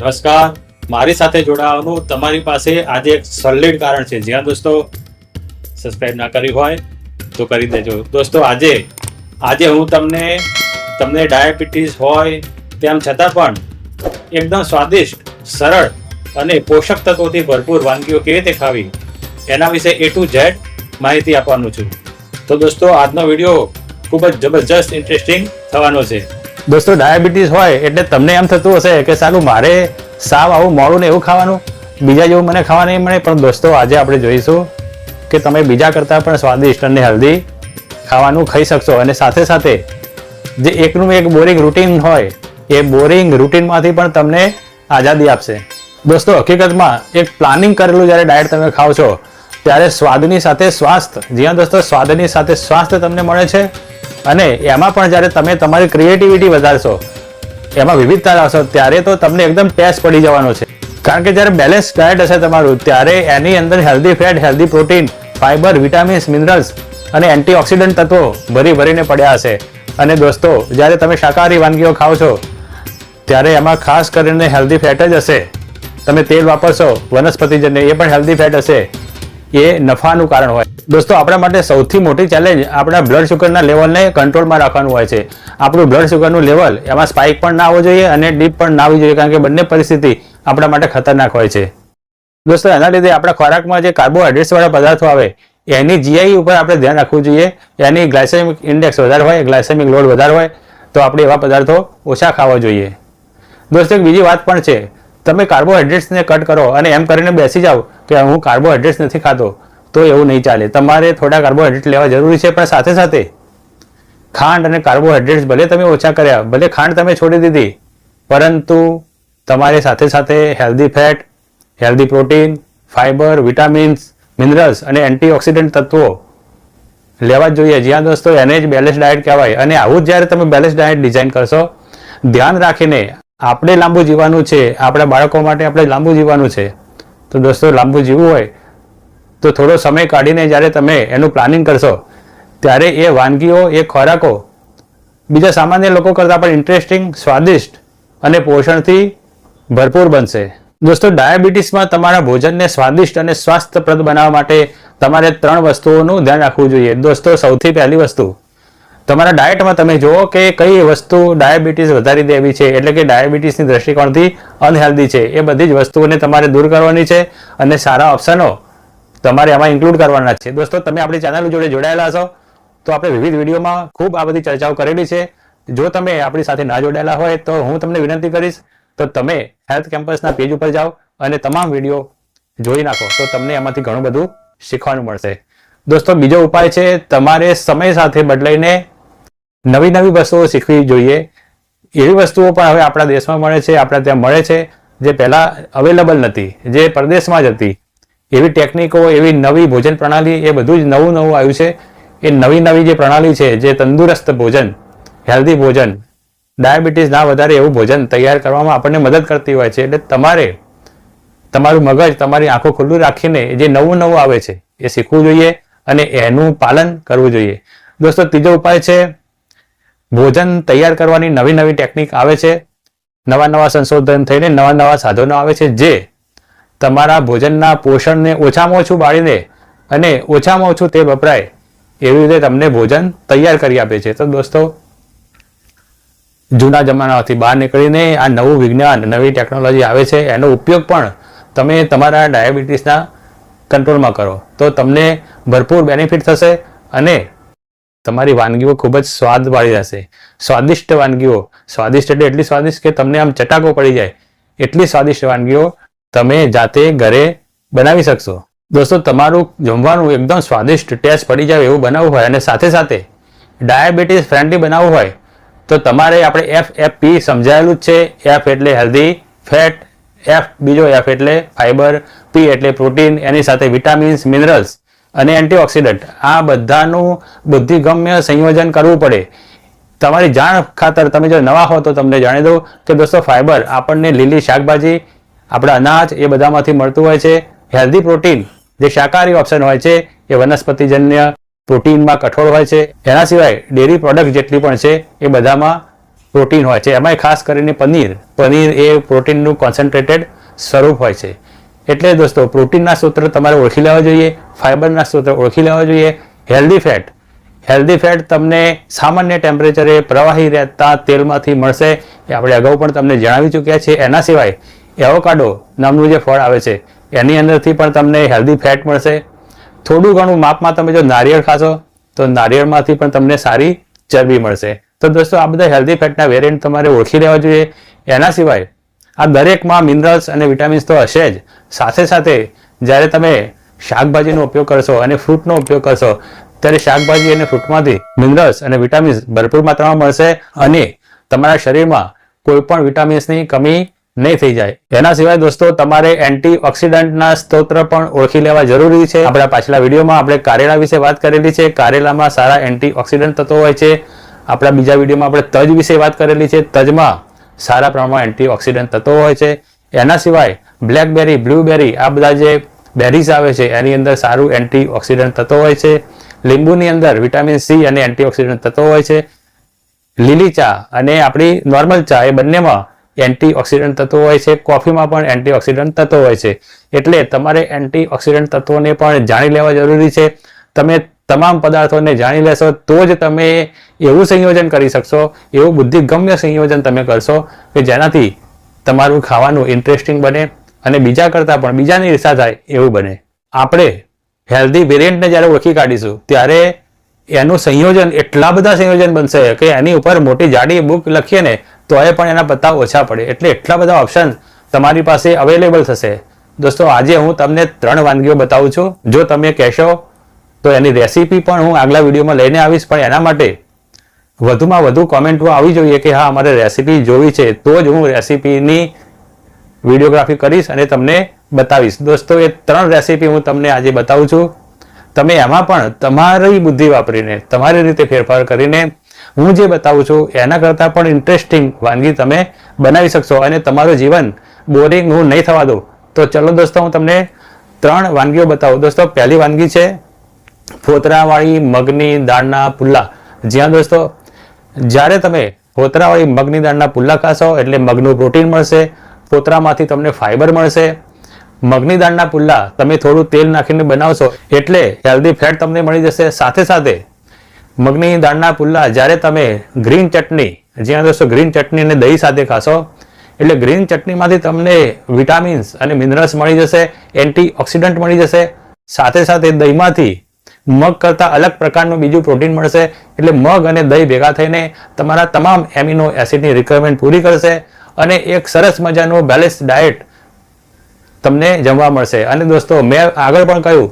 નમસ્કાર. મારી સાથે જોડાવાનું તમારી પાસે આજે એક સોલિડ કારણ છે. જ્યાં દોસ્તો સબસ્ક્રાઈબ ના કરી હોય તો કરી દેજો. દોસ્તો, આજે આજે હું તમને તમને ડાયાબિટીસ હોય તેમ છતાં પણ એકદમ સ્વાદિષ્ટ, સરળ અને પોષક તત્વોથી ભરપૂર વાનગીઓ કેવી રીતે ખાવી એના વિશે એ ટુ ઝેડ માહિતી આપવાનું છું. તો દોસ્તો, આજનો વીડિયો ખૂબ જ જબરજસ્ત ઇન્ટરેસ્ટિંગ થવાનો છે. દોસ્તો, ડાયાબિટીસ હોય એટલે તમને એમ થતું હશે કે સારું મારે સાવ આવું મોડું ને એવું ખાવાનું, બીજા જેવું મને ખાવા નહીં મળે. પણ દોસ્તો, આજે આપણે જોઈશું કે તમે બીજા કરતાં પણ સ્વાદિષ્ટ અને હેલ્ધી ખાવાનું ખાઈ શકશો. અને સાથે સાથે જે એકનું એક બોરિંગ રૂટીન હોય, એ બોરિંગ રૂટીનમાંથી પણ તમને આઝાદી આપશે. દોસ્તો, હકીકતમાં એક પ્લાનિંગ કરેલું જ્યારે ડાયટ તમે ખાવ છો, ત્યારે સ્વાદની સાથે સ્વાસ્થ્ય જ્યાં દોસ્તો, સ્વાદની સાથે સ્વાસ્થ્ય તમને મળે છે. અને એમાં પણ જ્યારે તમે તમારી ક્રિએટિવિટી વધારશો, એમાં વિવિધતા લાવશો, ત્યારે તો તમને એકદમ ટેસ્ટ પડી જવાનો છે. કારણ કે જ્યારે બેલેન્સ ડાયટ હશે તમારું, ત્યારે એની અંદર healthy fat healthy protein fibre vitamins minerals અને એન્ટીઓક્સિડન્ટ તત્વો ભરી ભરીને પડ્યા હશે. અને દોસ્તો, જ્યારે તમે શાકાહારી વાનગીઓ ખાઓ છો, ત્યારે એમાં ખાસ કરીને હેલ્ધી ફેટ જ હશે. તમે તેલ વાપરશો વનસ્પતિજન્ય એ પણ હેલ્ધી ફેટ હશે. એ નફાનું કારણ હોય. દોસ્તો, આપણા માટે સૌથી મોટી ચેલેન્જ આપણા બ્લડ શુગરના લેવલને કંટ્રોલમાં રાખવાનું હોય છે. આપણું બ્લડ શુગરનું લેવલ એમાં સ્પાઇક પણ ના આવવો જોઈએ અને ડીપ પણ ના આવવી જોઈએ, કારણ કે બંને પરિસ્થિતિ આપણા માટે ખતરનાક હોય છે. દોસ્તો, એના લીધે આપણા ખોરાકમાં જે કાર્બોહાઈડ્રેટ્સવાળા પદાર્થો આવે, એની જીઆઈ ઉપર આપણે ધ્યાન રાખવું જોઈએ. એની ગ્લાયસેમિક ઇન્ડેક્સ વધારે હોય ગ્લાયસેમિક લોડ વધારે હોય, તો આપણે એવા પદાર્થો ઓછા ખાવા જોઈએ. દોસ્તો, એક બીજી વાત પણ છે. તમે કાર્બોહાઈડ્રેટ્સને કટ કરો અને એમ કરીને બેસી જાઓ કે હું કાર્બોહાઈડ્રેટ્સ નથી ખાતો. તો એવું નહીં ચાલે. તમારે થોડા કાર્બોહાઈડ્રેટ લેવા જરૂરી છે, પણ સાથે સાથે ખાંડ અને કાર્બોહાઈડ્રેટ્સ ભલે તમે ઓછા કર્યા, ભલે ખાંડ તમે છોડી દીધી, પરંતુ તમારે સાથે સાથે healthy fat healthy protein fibre vitamins minerals અને એન્ટીઓક્સિડન્ટ તત્વો લેવા જ જોઈએ. જ્યાં દોસ્તો એને જ બેલેન્સ ડાયટ કહેવાય. અને આવું જ જ્યારે તમે બેલેન્સ ડાયટ ડિઝાઇન કરશો, ધ્યાન રાખીને આપણે લાંબુ જીવવાનું છે, આપણા બાળકો માટે આપણે લાંબુ જીવવાનું છે. તો દોસ્તો લાંબુ જીવવું હોય તો થોડો સમય કાઢીને જ્યારે તમે એનું પ્લાનિંગ કરશો, ત્યારે એ વાનગીઓ, એ ખોરાકો બીજા સામાન્ય લોકો કરતાં પણ ઇન્ટરેસ્ટિંગ સ્વાદિષ્ટ અને પોષણથી ભરપૂર બનશે. દોસ્તો, ડાયાબિટીસમાં તમારા ભોજનને સ્વાદિષ્ટ અને સ્વાસ્થ્યપ્રદ બનાવવા માટે તમારે ત્રણ વસ્તુઓનું ધ્યાન રાખવું જોઈએ. દોસ્તો, સૌથી પહેલી વસ્તુ, તમારા ડાયટમાં તમે જુઓ કે કઈ વસ્તુ ડાયાબિટીસ વધારી દેવી છે, એટલે કે ડાયાબિટીસની દ્રષ્ટિકોણથી અનહેલ્ધી છે. એ બધી જ વસ્તુઓને તમારે દૂર કરવાની છે અને સારા ઓપ્શનો તમારે આમાં ઇન્ક્લુડ કરવાના છે. દોસ્તો, તમે આપણી ચેનલ જોડે જોડાયેલા છો તો આપણે વિવિધ વિડીયોમાં ખૂબ આ બધી ચર્ચાઓ કરેલી છે. જો તમે આપણી સાથે ના જોડાયેલા હોય, તો હું તમને વિનંતી કરીશ, તો તમે હેલ્થ કેમ્પસના પેજ ઉપર જાઓ અને તમામ વીડિયો જોઈ નાખો, તો તમને એમાંથી ઘણું બધું શીખવાનું મળશે. દોસ્તો, બીજો ઉપાય છે, તમારે સમય સાથે બદલાઈને નવી નવી વસ્તુઓ શીખવી જોઈએ. એવી વસ્તુઓ પણ હવે આપણા દેશમાં મળે છે, આપણા ત્યાં મળે છે, જે પહેલાં અવેલેબલ નથી જે પરદેશમાં જ હતી. એવી ટેકનિકો, એવી નવી ભોજન પ્રણાલી, એ બધું જ નવું નવું આવ્યું છે. એ નવી નવી જે પ્રણાલી છે, જે તંદુરસ્ત ભોજન હેલ્ધી ભોજન, ડાયાબિટીસ ના વધારે એવું ભોજન તૈયાર કરવામાં આપણને મદદ કરતી હોય છે. એટલે તમારે, તમારું મગજ, તમારી આંખો ખુલ્લું રાખીને જે નવું નવું આવે છે, એ શીખવું જોઈએ અને એનું પાલન કરવું જોઈએ. દોસ્તો, ત્રીજો ઉપાય છે, ભોજન તૈયાર કરવાની નવી નવી ટેકનિક આવે છે. નવા નવા સંશોધન થઈને નવા નવા સાધનો આવે છે, જે તમારા ભોજનના પોષણને ઓછામાં ઓછું બાળીને અને ઓછામાં ઓછું તે વપરાય. એવી રીતે તમને ભોજન તૈયાર કરી આપે છે. તો દોસ્તો, જૂના જમાનાથી બહાર નીકળીને આ નવું વિજ્ઞાન, નવી ટેકનોલોજી આવે છે, એનો ઉપયોગ પણ તમે તમારા ડાયાબિટીસના કંટ્રોલમાં કરો. તો તમને ભરપૂર બેનિફિટ થશે અને તમારી વાનગીઓ ખૂબ જ સ્વાદવાળી રહેશે. સ્વાદિષ્ટ વાનગીઓ, સ્વાદિષ્ટ એટલે એટલી સ્વાદિષ્ટ કે તમને આમ ચટાકો પડી જાય. એટલી સ્વાદિષ્ટ વાનગીઓ તમે જાતે ઘરે બનાવી શકશો. દોસ્તો, તમારું જમવાનું એકદમ સ્વાદિષ્ટ ટેસ્ટ પડી જાય એવું બનાવવું હોય અને સાથે સાથે ડાયાબિટીસ ફ્રેન્ડલી બનાવવું હોય, તો તમારે આપણે એફ એફ પી સમજાયેલું જ છે. એફ એટલે હેલ્ધી ફેટ એફ બીજો એફ એટલે ફાઇબર પી એટલે પ્રોટીન એની સાથે વિટામિન્સ મિનરલ્સ અને એન્ટીઓક્સિડન્ટ આ બધાનું બુદ્ધિગમ્ય સંયોજન કરવું પડે. તમારી જાણ ખાતર, તમે જો નવા હો તો તમને જાણી દઉં કે દોસ્તો ફાઇબર આપણને લીલી શાકભાજી આપણા અનાજ એ બધામાંથી મળતું હોય છે. હેલ્ધી પ્રોટીન જે શાકાહારી ઓપ્શન હોય છે, એ વનસ્પતિજન્ય પ્રોટીનમાં કઠોળ હોય છે. એના સિવાય ડેરી પ્રોડક્ટ જેટલી પણ છે, એ બધામાં પ્રોટીન હોય છે. એમાંય ખાસ કરીને પનીર. પનીર એ પ્રોટીનનું કોન્સન્ટ્રેટેડ સ્વરૂપ હોય છે. એટલે દોસ્તો, પ્રોટીનના સૂત્ર તમારે ઓળખી લેવા જોઈએ, ફાઇબરના સૂત્ર ઓળખી લેવા જોઈએ. હેલ્ધી ફેટ હેલ્ધી ફેટ તમને સામાન્ય ટેમ્પરેચરે પ્રવાહી રહેતા તેલમાંથી મળશે. એ આપણે અગાઉ પણ તમને જણાવી ચૂક્યા છે. એના સિવાય એવોકાડો નામનું જે ફળ આવે છે, એની અંદરથી પણ તમને હેલ્ધી ફેટ મળશે. થોડું ઘણું માપમાં તમે જો નારિયેળ ખાશો, તો નારિયેળમાંથી પણ તમને સારી ચરબી મળશે. તો દોસ્તો, આ બધા હેલ્ધી ફેટના વેરિયન્ટ તમારે ઓળખી લેવા જોઈએ. એના સિવાય, આ દરેકમાં મિનરલ્સ અને વિટામિન્સ તો હશે જ. સાથે સાથે, જ્યારે તમે શાકભાજીનો ઉપયોગ કરશો અને ફ્રૂટનો ઉપયોગ કરશો, ત્યારે શાકભાજી અને ફ્રૂટમાંથી મિનરલ્સ અને વિટામિન્સ ભરપૂર માત્રામાં મળશે અને તમારા શરીરમાં કોઈ પણ વિટામિન્સની કમી નહીં થઈ જાય. એના સિવાય દોસ્તો, તમારે એન્ટી ઓક્સિડન્ટના સ્તોત્ર પણ ઓળખી લેવા જરૂરી છે. આપણા પાછલા વિડીયોમાં આપણે કારેલા વિશે વાત કરેલી છે. કારેલામાં સારા એન્ટી ઓક્સિડન્ટ તત્વો હોય છે. આપણા બીજા વિડીયોમાં આપણે તજ વિશે વાત કરેલી છે. તજમાં સારા પ્રમાણમાં એન્ટી ઓક્સિડન્ટ તત્વો હોય છે. એના સિવાય બ્લેકબેરી, બ્લુબેરી, આ બધા જે બેરીઝ આવે છે, એની અંદર સારું એન્ટી ઓક્સિડન્ટ તત્વો હોય છે. લીંબુની અંદર વિટામિન સી અને એન્ટી ઓક્સિડન્ટ તત્વો હોય છે. લીલી ચા અને આપણી નોર્મલ ચા એ બંનેમાં એન્ટી ઓક્સિડન્ટ તત્વો હોય છે, કોફીમાં પણ એન્ટીઓક્સિડન્ટ તત્વો હોય છે. એટલે તમારે એન્ટીઓક્સિડન્ટ તત્વોને પણ જાણી લેવા જરૂરી છે. તમે તમામ પદાર્થોને જાણી લેશો તો જ તમે એવું સંયોજન કરી શકશો, એવું બુદ્ધિગમ્ય સંયોજન તમે કરશો કે જેનાથી તમારું ખાવાનું ઇન્ટરેસ્ટિંગ બને અને બીજા કરતાં પણ બીજાની ઈર્ષા થાય એવું બને. આપણે હેલ્ધી વેરિયન્ટને જ્યારે ઓળખી કાઢીશું, ત્યારે એનું સંયોજન એટલા બધા સંયોજન બનશે કે એની ઉપર મોટી જાડી બુક લખીએ ને તો એ પણ એના પત્તા ઓછા પડે. એટલે એટલા બધા ઓપ્શન તમારી પાસે અવેલેબલ થશે. દોસ્તો, આજે હું તમને ત્રણ વાનગીઓ બતાવું છું. જો તમે કહેશો, તો એની રેસીપી પણ હું આગલા વિડીયોમાં લઈને આવીશ, પણ એના માટે વધુમાં વધુ કોમેન્ટો આવી જોઈએ કે હા, અમારે રેસીપી જોવી છે, તો જ હું રેસીપીની વિડીયોગ્રાફી કરીશ અને તમને બતાવીશ. દોસ્તો, એ ત્રણ રેસીપી હું તમને આજે બતાવું છું. તમે એમાં પણ તમારી બુદ્ધિ વાપરીને, તમારી રીતે ફેરફાર કરીને હું જે બતાવું છું, એના કરતાં પણ ઇન્ટરેસ્ટિંગ વાનગી તમે બનાવી શકશો અને તમારું જીવન બોરિંગ હું નહીં થવા દઉં. તો ચલો દોસ્તો, હું તમને ત્રણ વાનગીઓ બતાવું. દોસ્તો, પહેલી વાનગી છે ફોતરાવાળી મગની દાળના પુલ્લા જ્યાં દોસ્તો, જ્યારે તમે ફોતરાવાળી મગની દાળના પુલ્લા ખાશો, એટલે મગનું પ્રોટીન મળશે, ફોતરામાંથી તમને ફાઇબર મળશે. મગની દાળના પુલ્લા તમે થોડું તેલ નાખીને બનાવશો, એટલે હેલ્ધી ફેટ તમને મળી જશે. સાથે સાથે મગની દાળના પુલ્લા, જ્યારે તમે ગ્રીન ચટણી જ્યાં દોસ્તો, ગ્રીન ચટણી અને દહીં સાથે ખાશો, એટલે ગ્રીન ચટણીમાંથી તમને વિટામિન્સ અને મિનરલ્સ મળી જશે એન્ટી ઓક્સિડન્ટ મળી જશે, સાથે સાથે દહીંમાંથી મગ કરતાં અલગ પ્રકારનું બીજું પ્રોટીન મળશે, એટલે મગ અને દહીં ભેગા થઈને તમારા તમામ એમિનો એસિડની રિક્વાયરમેન્ટ પૂરી કરશે અને એક સરસ મજાનું બેલેન્સ ડાયટ તમને જમવા મળશે. અને દોસ્તો, મેં આગળ પણ કહ્યું,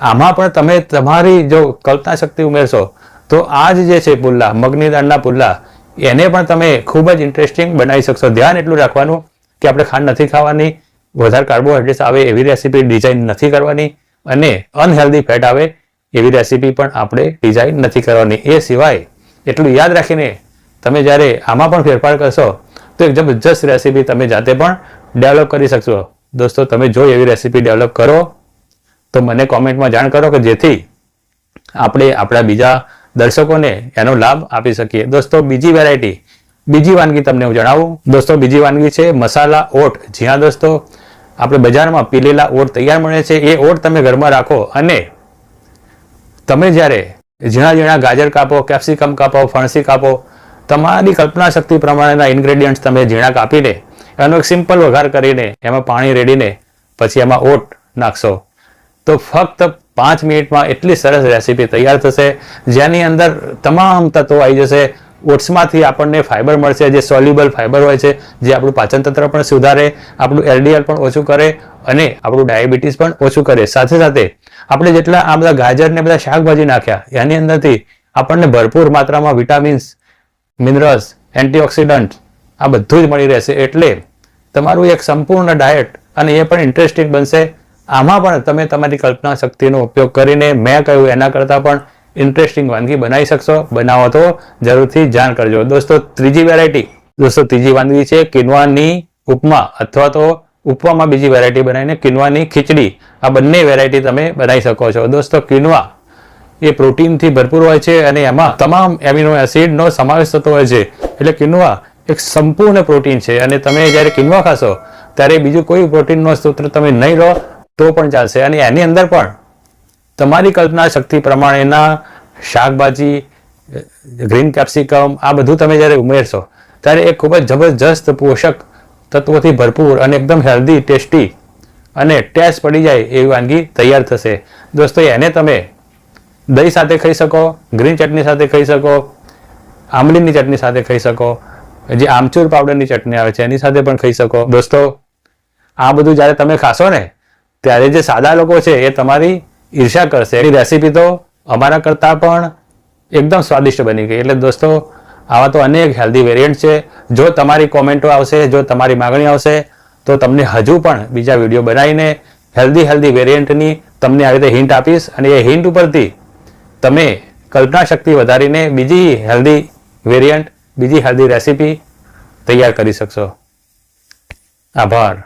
આમાં પણ તમે તમારી જો કલ્પના શક્તિ ઉમેરશો તો આ જ છે પુલ્લા, મગની દાળના પુલ્લા, એને પણ તમે ખૂબ જ ઇન્ટરેસ્ટિંગ બનાવી શકશો. ધ્યાન એટલું રાખવાનું કે આપણે ખાંડ નથી ખાવાની, વધારે કાર્બોહાઈડ્રેટ્સ આવે એવી રેસીપી ડિઝાઇન નથી કરવાની અને અનહેલ્ધી ફેટ આવે એવી રેસીપી પણ આપણે ડિઝાઇન નથી કરવાની. એ સિવાય એટલું યાદ રાખીને તમે જ્યારે આમાં પણ ફેરફાર કરશો, તો એક જબરજસ્ત રેસીપી તમે જાતે પણ ડેવલપ કરી શકશો. દોસ્તો, તમે જો એવી રેસીપી ડેવલપ કરો, તો મને કોમેન્ટમાં જાણ કરો કે જેથી આપણે આપણા બીજા દર્શકોને એનો લાભ આપી શકીએ. દોસ્તો, બીજી વેરાયટી બીજી વાનગી તમને હું જણાવું. દોસ્તો, બીજી વાનગી છે મસાલા ઓટ. જ્યાં દોસ્તો, આપણે બજારમાં પીલેલા ઓટ તૈયાર મળે છે. એ ઓટ તમે ઘરમાં રાખો અને તમે જ્યારે ઝીણા ઝીણા ગાજર કાપો, કેપ્સિકમ કાપો, ફણસી કાપો, તમારી કલ્પના શક્તિ પ્રમાણેના ઇન્ગ્રેડિયન્ટ્સ તમે ઝીણા કાપીને, એનો એક સિમ્પલ વઘાર કરીને, એમાં પાણી રેડીને, પછી એમાં ઓટ નાખશો. તો ફક્ત પાંચ મિનિટમાં એટલી સરસ રેસીપી તૈયાર થશે. જેની અંદર તમામ તત્વો આવી જશે. ઓટ્સમાંથી આપણને ફાઇબર મળશે, જે સોલ્યુબલ ફાઇબર હોય છે, જે આપણું પાચનતંત્ર પણ સુધારે, આપણું એલડીએલ પણ ઓછું કરે અને આપણું ડાયાબિટીસ પણ ઓછું કરે. સાથે સાથે આપણે જેટલા આ બધા ગાજર ને બધા શાકભાજી નાખ્યા, એની અંદરથી આપણને ભરપૂર માત્રામાં વિટામિન્સ, મિનરલ્સ, એન્ટીઓક્સિડન્ટ આ બધું જ મળી રહેશે. એટલે તમારું એક સંપૂર્ણ ડાયટ અને એ પણ ઇન્ટરેસ્ટિંગ બનશે. આમાં પણ તમે તમારી કલ્પના શક્તિનો ઉપયોગ કરીને મેં કહ્યું એના કરતાં પણ ઇન્ટરેસ્ટિંગ વાનગી બનાવી શકશો. બનાવો તો જરૂરથી જાણ કરજો. દોસ્તો, ત્રીજી વેરાયટી દોસ્તો, ત્રીજી વાનગી છે કિનવાની ઉપમા અથવા તો ઉપમામાં બીજી વેરાયટી બનાવીને કિનવાની ખીચડી. આ બંને વેરાયટી તમે બનાવી શકો છો. દોસ્તો, કિનવા એ પ્રોટીનથી ભરપૂર હોય છે અને એમાં તમામ એમિનો એસિડનો સમાવેશ થતો હોય છે. એટલે કિનવા એક સંપૂર્ણ પ્રોટીન છે અને તમે જ્યારે કિનવા ખાશો, ત્યારે બીજું કોઈ પ્રોટીનનો સ્ત્રોત તમે નહીં લો. તો પણ ચાલશે. અને એની અંદર પણ તમારી કલ્પના શક્તિ પ્રમાણેના શાકભાજી ગ્રીન કેપ્સિકમ આ બધું તમે જ્યારે ઉમેરશો, ત્યારે એ ખૂબ જ જબરજસ્ત પોષક તત્વોથી ભરપૂર અને એકદમ હેલ્ધી ટેસ્ટી અને ટેસ્ટ પડી જાય એવી વાનગી તૈયાર થશે. દોસ્તો, એને તમે દહીં સાથે ખાઈ શકો ગ્રીન ચટણી સાથે ખાઈ શકો આંબલીની ચટણી સાથે ખાઈ શકો, જે આમચૂર પાવડરની ચટણી આવે છે એની સાથે પણ ખાઈ શકો. દોસ્તો, આ બધું જ્યારે તમે ખાશો ને ત્યારે જે સાદા લોકો છે એ તમારી ઈર્ષા કરશે. એની રેસીપી તો અમારા કરતાં પણ એકદમ સ્વાદિષ્ટ બની ગઈ. એટલે દોસ્તો, આવા તો અનેક હેલ્ધી વેરિયન્ટ છે. જો તમારી કોમેન્ટો આવશે, જો તમારી માગણી આવશે, તો તમને હજુ પણ બીજા વીડિયો બનાવીને હેલ્ધી હેલ્ધી વેરિયન્ટની તમને આવી રીતે હિન્ટ આપીશ. અને એ હિન્ટ ઉપરથી તમે કલ્પના શક્તિ વધારીને બીજી હેલ્ધી વેરિયન્ટ બીજી હેલ્ધી રેસીપી તૈયાર કરી શકશો. આભાર.